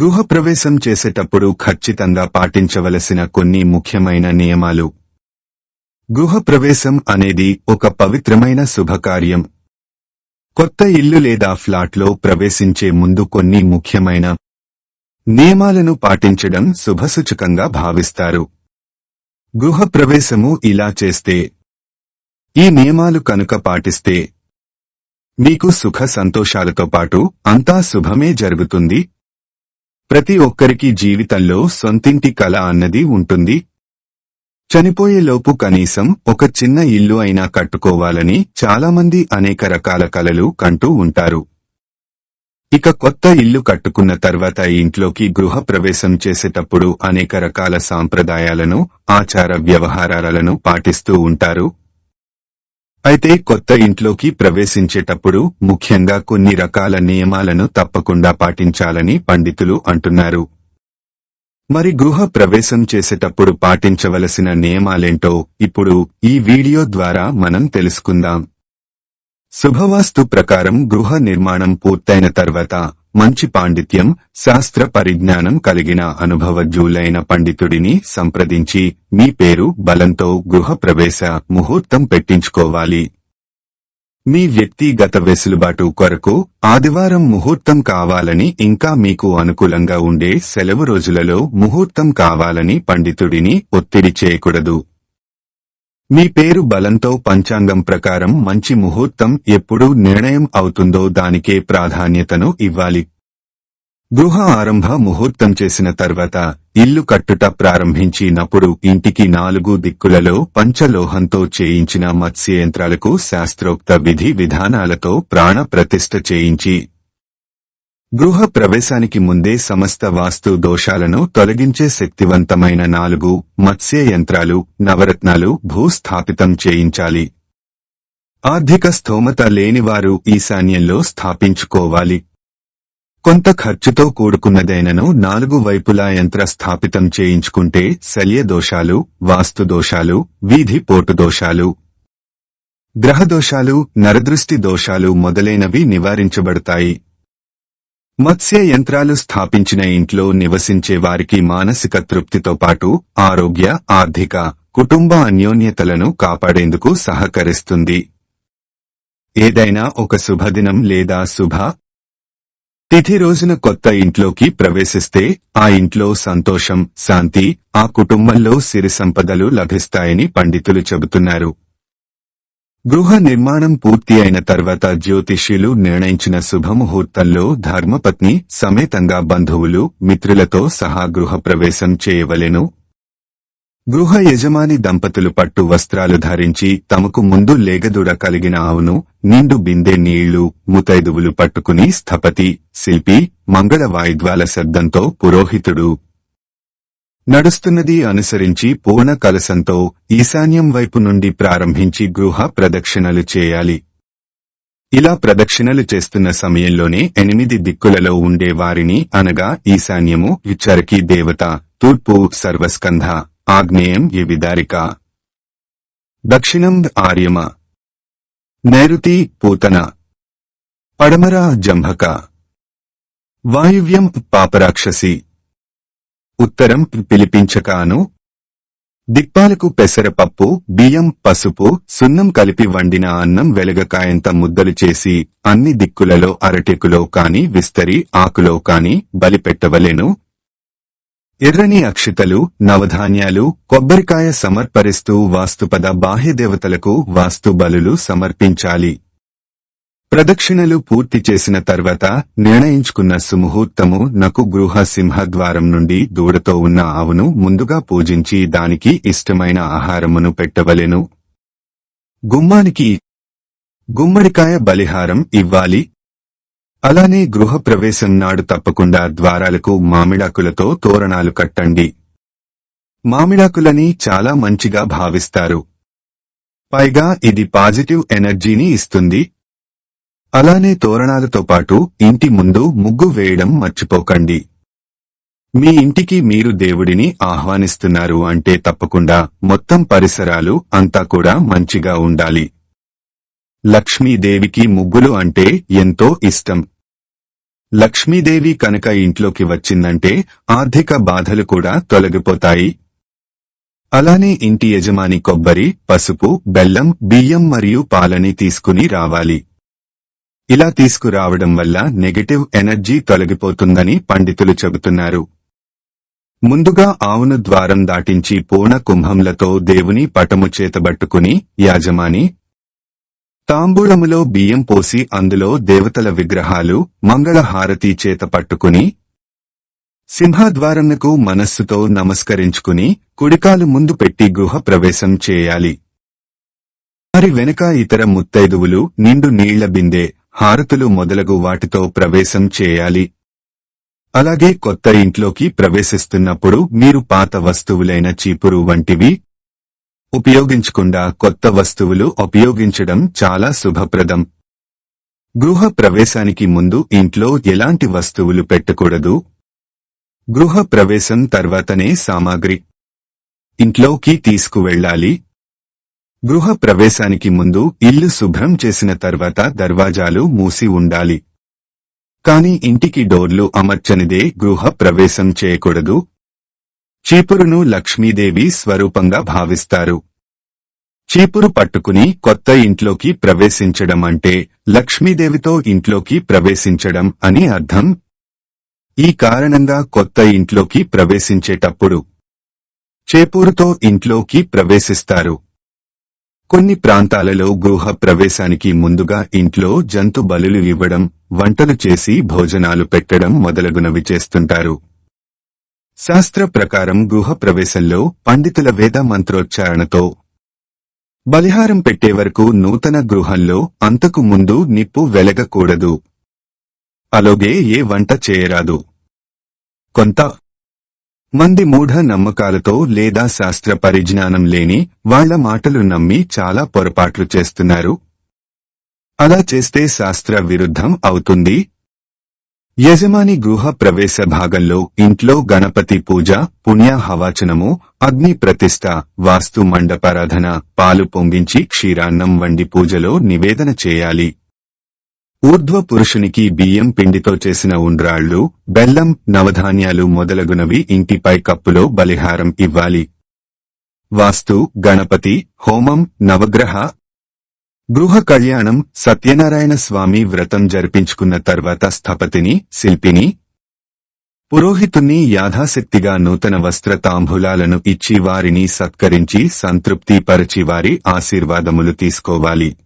గృహప్రవేశం చేసేటప్పుడు ఖచ్చితంగా పాటించవలసిన కొన్ని ముఖ్యమైన నియమాలు. గృహప్రవేశం అనేది ఒక పవిత్రమైన శుభకార్యం. కొత్త ఇల్లు లేదా ఫ్లాట్లో ప్రవేశించే ముందు కొన్ని ముఖ్యమైన నియమాలను పాటించడం శుభసూచకంగా భావిస్తారు. గృహప్రవేశము ఇలా చేస్తే ఈ నియమాలు కనుక పాటిస్తే మీకు సుఖ సంతోషాలతో పాటు అంతా శుభమే జరుగుతుంది. ప్రతి ఒక్కరికి జీవితంలో సొంతింటి కల అన్నది ఉంటుంది. చనిపోయేలోపు కనీసం ఒక చిన్న ఇల్లు అయినా కట్టుకోవాలని చాలామంది అనేక రకాల కలలు కంటూ ఉంటారు. ఇక కొత్త ఇల్లు కట్టుకున్న తర్వాత ఇంట్లోకి గృహ ప్రవేశం చేసేటప్పుడు అనేక రకాల సాంప్రదాయాలను ఆచార వ్యవహారాలను పాటిస్తూ ఉంటారు. అయితే కొత్త ఇంట్లోకి ప్రవేశించేటప్పుడు ముఖ్యంగా కొన్ని రకాల నియమాలను తప్పకుండా పాటించాలని పండితులు అంటున్నారు. మరి గృహ ప్రవేశం చేసేటప్పుడు పాటించవలసిన నియమాలేంటో ఇప్పుడు ఈ వీడియో ద్వారా మనం తెలుసుకుందాం. శుభవాస్తు ప్రకారం గృహ నిర్మాణం పూర్తయిన తర్వాత మంచి పాండిత్యం శాస్త్ర పరిజ్ఞానం కలిగిన అనుభవజ్ఞులైన పండితుడిని సంప్రదించి మీ పేరు బలంతో గృహప్రవేశ ముహూర్తం పెట్టించుకోవాలి. మీ వ్యక్తిగత వెసులుబాటు కొరకు ఆదివారం ముహూర్తం కావాలని ఇంకా మీకు అనుకూలంగా ఉండే సెలవు రోజులలో ముహూర్తం కావాలని పండితుడిని ఒత్తిడి చేయకూడదు. మీ పేరు బలంతో పంచాంగం ప్రకారం మంచి ముహూర్తం ఎప్పుడు నిర్ణయం అవుతుందో దానికే ప్రాధాన్యతను ఇవ్వాలి. గృహ ఆరంభ ముహూర్తం చేసిన తర్వాత ఇల్లు కట్టుట ప్రారంభించినప్పుడు ఇంటికి నాలుగు దిక్కులలో పంచలోహంతో చేయించిన మత్స్య యంత్రాలకు శాస్త్రోక్త విధి విధానాలతో ప్రాణ ప్రతిష్ఠ చేయించి గృహ ప్రవేశానికి ముందే సమస్త వాస్తు దోషాలను తొలగించే శక్తివంతమైన నాలుగు మత్స్య యంత్రాలు నవరత్నాలు భూస్థాపితం చేయించాలి. ఆర్థిక స్థోమత లేనివారు ఈశాన్యంలో స్థాపించుకోవాలి. కొంత ఖర్చుతో కూడుకున్నదైనను నాలుగు వైపులా యంత్ర స్థాపితం చేయించుకుంటే శల్య దోషాలు వాస్తు దోషాలు వీధి పోటు దోషాలు గ్రహ దోషాలు నరదృష్టి దోషాలు మొదలైనవి నివారించబడతాయి. మత్స్య యంత్రాలు స్థాపించిన ఇంట్లో నివసించే వారికి మానసిక తృప్తితో పాటు ఆరోగ్య ఆర్థిక కుటుంబ అన్యోన్యతలను కాపాడేందుకు సహకరిస్తుంది. ఏదైనా ఒక శుభదినం లేదా శుభ తిథి రోజున కొత్త ఇంట్లోకి ప్రవేశిస్తే ఆ ఇంట్లో సంతోషం శాంతి ఆ కుటుంబంలో సిరి సంపదలు లభిస్తాయని పండితులు చెబుతున్నారు. గృహ నిర్మాణం పూర్తి అయిన తర్వాత జ్యోతిష్యులు నిర్ణయించిన శుభముహూర్తంలో ధర్మపత్ని సమేతంగా బంధువులు మిత్రులతో సహా గృహ ప్రవేశం చేయవలెను. గృహ యజమాని దంపతులు పట్టు వస్త్రాలు ధరించి తమకు ముందు లేగదుడ కలిగిన ఆవును నిండు బిందె నీళ్ళు ముతైదువులు పట్టుకుని స్థపతి శిల్పి మంగళ వాయిద్వాల శబ్దంతో పురోహితుడు నడుస్తున్నది అనుసరించి పూర్ణ కలసంతో ఈశాన్యం వైపు నుండి ప్రారంభించి గృహ ప్రదక్షిణలు చేయాలి. ఇలా ప్రదక్షిణలు చేస్తున్న సమయంలోనే ఎనిమిది దిక్కులలో ఉండే వారిని అనగా ఈశాన్యము ఇచ్చరికి దేవత తూర్పు సర్వస్కంధ ఆగ్నేయం యవిదారిక. దక్షిణం ఆర్యమ. నైరుతి పూతన. పడమర జంభక. వాయువ్యం పాపరాక్షసి. ఉత్తరం పిలిపించకాను. దిక్పాలకు పెసరపప్పు బియ్యం పసుపు సున్నం కలిపి వండిన అన్నం వెలగకాయంత ముద్దలు చేసి అన్ని దిక్కులలో అరటెకులో కాని విస్తరి ఆకులో కాని బలిపెట్టవలెను ఎర్రని అక్షితలు నవధాన్యాలు కొబ్బరికాయ సమర్పరిస్తూ వాస్తుపద బాహ్యదేవతలకు వాస్తు బలులు సమర్పించాలి. ప్రదక్షిణలు పూర్తి చేసిన తర్వాత నిర్ణయించుకున్న సుముహూర్తము నకు గృహ సింహద్వారం నుండి దూడతో ఉన్న ఆవును ముందుగా పూజించి దానికి ఇష్టమైన ఆహారమును పెట్టవలెను. గుమ్మానికి గుమ్మడికాయ బలిహారం ఇవ్వాలి. అలానే గృహప్రవేశం నాడు తప్పకుండా ద్వారాలకు మామిడాకులతో తోరణాలు కట్టండి. మామిడాకులని చాలా మంచిగా భావిస్తారు. పైగా ఇది పాజిటివ్ ఎనర్జీని ఇస్తుంది. అలానే తోరణాలతో పాటు ఇంటి ముందు ముగ్గు వేయడం మర్చిపోకండి. మీ ఇంటికి మీరు దేవుడిని ఆహ్వానిస్తున్నారు అంటే తప్పకుండా మొత్తం పరిసరాలు అంతా కూడా మంచిగా ఉండాలి. లక్ష్మీదేవికి ముగ్గులు అంటే ఎంతో ఇష్టం. లక్ష్మీదేవి కనుక ఇంట్లోకి వచ్చిందంటే ఆర్థిక బాధలు కూడా తొలగిపోతాయి. అలానే ఇంటి యజమాని కొబ్బరి పసుపు బెల్లం బియ్యం మరియు పాలని తీసుకుని రావాలి. ఇలా తీసుకురావడం వల్ల నెగటివ్ ఎనర్జీ తొలగిపోతుందని పండితులు చెబుతున్నారు. ముందుగా ఆవును ద్వారం దాటించి పూర్ణ కుంభంలతో దేవుని పటము చేతబట్టుకుని యాజమాని తాంబూలములో బియ్యం పోసి అందులో దేవతల విగ్రహాలు మంగళహారతి చేత పట్టుకుని సింహద్వారంకు మనస్సుతో నమస్కరించుకుని కుడికాలు ముందు పెట్టి గృహ ప్రవేశం చేయాలి. వారి వెనుక ఇతర ముత్తైదువులు నిండు నీళ్ళ బిందె హారతులు మొదలగు వాటితో ప్రవేశం చేయాలి. అలాగే కొత్త ఇంట్లోకి ప్రవేశిస్తున్నప్పుడు మీరు పాత వస్తువులైన చీపురు వంటివి ఉపయోగించకుండా కొత్త వస్తువులు ఉపయోగించడం చాలా శుభప్రదం. గృహ ప్రవేశానికి ముందు ఇంట్లో ఎలాంటి వస్తువులు పెట్టకూడదు? గృహ ప్రవేశం తర్వాతనే సామాగ్రి. ఇంట్లోకి తీసుకువెళ్ళాలి. గృహ ప్రవేశానికి ముందు ఇల్లు శుభ్రం చేసిన తర్వాత దర్వాజాలు మూసి ఉండాలి. కాని ఇంటికి డోర్లు అమర్చనిదే గృహ ప్రవేశం చేయకూడదు. చీపురును లక్ష్మీదేవి స్వరూపంగా భావిస్తారు. చీపురు పట్టుకుని కొత్త ఇంట్లోకి ప్రవేశించడం అంటే లక్ష్మీదేవితో ఇంట్లోకి ప్రవేశించడం అని అర్థం? ఈ కారణంగా కొత్త ఇంట్లోకి ప్రవేశించేటప్పుడు చేపూరుతో ఇంట్లోకి ప్రవేశిస్తారు. కొన్ని ప్రాంతాలలో గృహ ప్రవేశానికి ముందుగా ఇంట్లో జంతు బలులు ఇవ్వడం వంటలు చేసి భోజనాలు పెట్టడం మొదలగునవి చేస్తుంటారు. శాస్త్ర ప్రకారం గృహ ప్రవేశంలో పండితుల వేద మంత్రోచ్చారణతో బలిహారం పెట్టే వరకు నూతన గృహంలో అంతకు ముందు నిప్పు వెలగకూడదు. అలాగే ఏ వంట చేయరాదు. కొంత మంది మూఢ నమ్మకాలతో లేదా శాస్త్ర పరిజ్ఞానం లేని వాళ్ళ మాటలు నమ్మి చాలా పొరపాట్లు చేస్తున్నారు. అలా చేస్తే శాస్త్ర విరుద్ధం అవుతుంది. యజమాని గృహ ప్రవేశ భాగంలో ఇంట్లో గణపతి పూజ పుణ్య హవాచనము అగ్ని ప్రతిష్ట వాస్తు మండపారాధన పాలు పొంగించి క్షీరాన్నం వండి పూజలో నివేదన చేయాలి. ఊర్ధ్వ పురుషునికి బియ్యం పిండితో చేసిన ఉండ్రాళ్ళు బెల్లం నవధాన్యాలు మొదలగునవి ఇంటిపై కప్పులో బలిహారం ఇవ్వాలి. వాస్తు గణపతి హోమం నవగ్రహ. గృహ కళ్యాణం సత్యనారాయణ స్వామి వ్రతం జరిపించుకున్న తర్వాత స్థపతిని శిల్పిని. పురోహితుణ్ణి యాథాశక్తిగా నూతన వస్త్ర తాంబూలాలను ఇచ్చి వారిని సత్కరించి సంతృప్తిపరిచి వారి ఆశీర్వాదములు తీసుకోవాలి.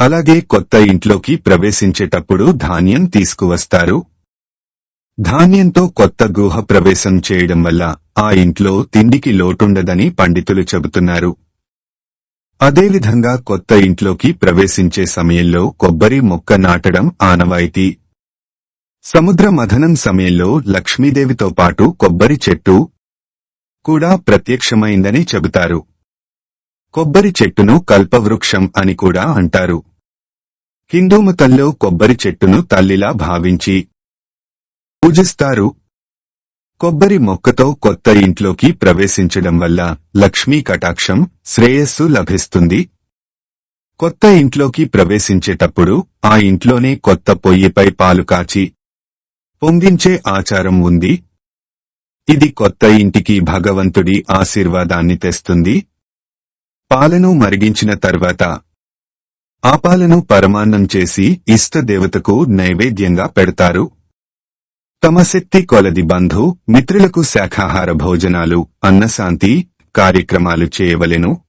అలాగే కొత్త ఇంట్లోకి ప్రవేశించేటప్పుడు ధాన్యం తీసుకువస్తారు. ధాన్యంతో కొత్త గృహ ప్రవేశం చేయడం వల్ల ఆ ఇంట్లో తిండికి లోటుండదని పండితులు చెబుతున్నారు. అదేవిధంగా కొత్త ఇంట్లోకి ప్రవేశించే సమయంలో కొబ్బరి మొక్క నాటడం ఆనవాయితీ. సముద్ర మథనం సమయంలో లక్ష్మీదేవితో పాటు కొబ్బరి చెట్టు కూడా ప్రత్యక్షమైందని చెబుతారు. కొబ్బరి చెట్టును కల్పవృక్షం అని కూడా అంటారు. హిందూమతంలో కొబ్బరి చెట్టును తల్లిలా భావించి పూజిస్తారు. కొబ్బరి మొక్కతో కొత్త ఇంట్లోకి ప్రవేశించడం వల్ల లక్ష్మీ కటాక్షం శ్రేయస్సు లభిస్తుంది. కొత్త ఇంట్లోకి ప్రవేశించేటప్పుడు ఆ ఇంట్లోనే కొత్త పొయ్యిపై పాలు కాచి పొంగించే ఆచారం ఉంది. ఇది కొత్త ఇంటికి భగవంతుడి ఆశీర్వాదాన్ని తెస్తుంది. పాలను మరిగించిన తర్వాత ఆ పాలను పరమాన్నం చేసి ఇష్ట దేవతకు నైవేద్యంగా పెడతారు. తమ శక్తి కొలది బంధు మిత్రులకు శాఖాహార భోజనాలు అన్నశాంతి కార్యక్రమాలు చేయవలెను.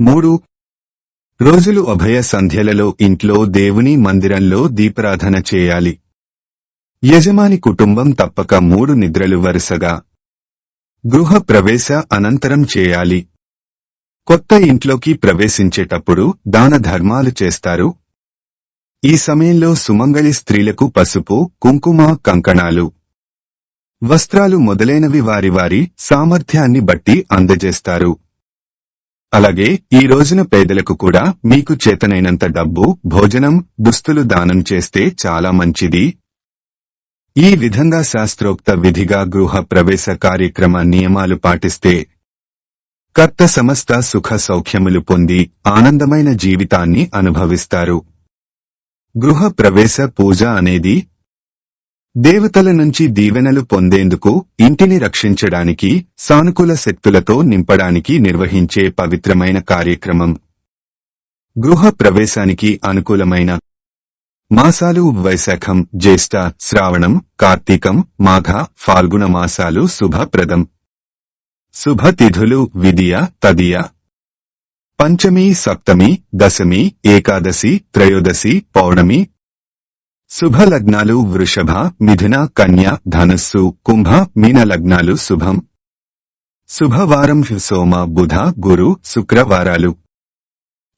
మూడు. రోజులు అభయ సంధ్యలలో ఇంట్లో దేవుని మందిరంలో దీపారాధన చేయాలి. యజమాని కుటుంబం తప్పక మూడు నిద్రలు వరుసగా గృహ ప్రవేశ అనంతరం చేయాలి. కొత్త ఇంట్లోకి ప్రవేశించేటప్పుడు దాన ధర్మాలు చేస్తారు. ఈ సమయంలో సుమంగళి స్త్రీలకు పసుపు కుంకుమ కంకణాలు. వస్త్రాలు మొదలైనవి వారి వారి సామర్థ్యాన్ని బట్టి అందజేస్తారు. అలాగే ఈ రోజున పేదలకు కూడా మీకు చేతనైనంత డబ్బు భోజనం దుస్తులు దానం చేస్తే చాలా మంచిది. ఈ విధంగా శాస్త్రోక్త విధిగా గృహ ప్రవేశ కార్యక్రమ నియమాలు పాటిస్తే కర్త సమస్త సుఖ సౌఖ్యములు పొంది ఆనందమైన జీవితాన్ని అనుభవిస్తారు. గృహ ప్రవేశ పూజ అనేది దేవతల నుంచి దీవెనలు పొందేందుకు ఇంటిని రక్షించడానికి సానుకూల శక్తులతో నింపడానికి నిర్వహించే పవిత్రమైన కార్యక్రమం. గృహ ప్రవేశానికి అనుకూలమైన మాసాలు వైశాఖం జ్యేష్ఠ శ్రావణం కార్తీకం మాఘ ఫాల్గుణ మాసాలు శుభప్రదం. శుభతిథులు విదియ తదియ. పంచమి సప్తమి దశమి ఏకాదశి త్రయోదశి పౌర్ణమి. శుభ లగ్నాలు వృషభ మిథున కన్య ధనస్సు కుంభ మీన లగ్నాలు శుభం. శుభవారం సోమ బుధ గురు శుక్రవారాలు.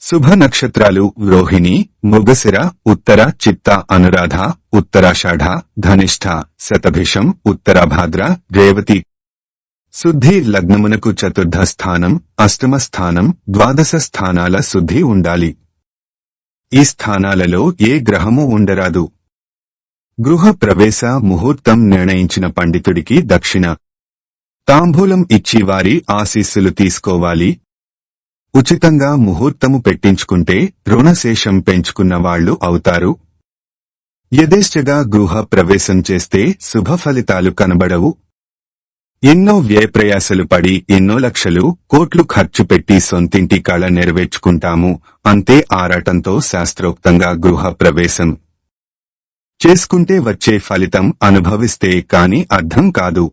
శుభ నక్షత్రాలు రోహిణి మృగశిర ఉత్తర చిత్త అనురాధ ఉత్తరాషాఢ ధనిష్ఠ శతభిషం ఉత్తరాభాద్ర రేవతి. శుద్ధి లగ్నమునకు చతుర్థ స్థానం అష్టమ స్థానం ద్వాదశ స్థానాల శుద్ధి ఉండాలి. ఈ స్థానాలలో ఏ గ్రహము ఉండరాదు. గృహ ప్రవేశ ముహూర్తం నిర్ణయించిన పండితుడికి దక్షిణ. తాంబూలం ఇచ్చి వారి ఆశీస్సులు తీసుకోవాలి. ఉచితంగా ముహూర్తము పెట్టించుకుంటే రుణశేషం పెంచుకున్న వాళ్ళు అవుతారు. యథేష్టగా గృహ ప్రవేశం చేస్తే శుభ ఫలితాలు కనబడవు. ఎన్నో వ్యయప్రయాసలు పడి ఎన్నో లక్షలు కోట్లు ఖర్చు పెట్టి సొంతింటి కళ నెరవేర్చుకుంటాము. అంతే ఆరాటంతో శాస్త్రోక్తంగా గృహ ప్రవేశం. చేసుకుంటే వచ్చే ఫలితం అనుభవిస్తే కాని అర్థం కాదు.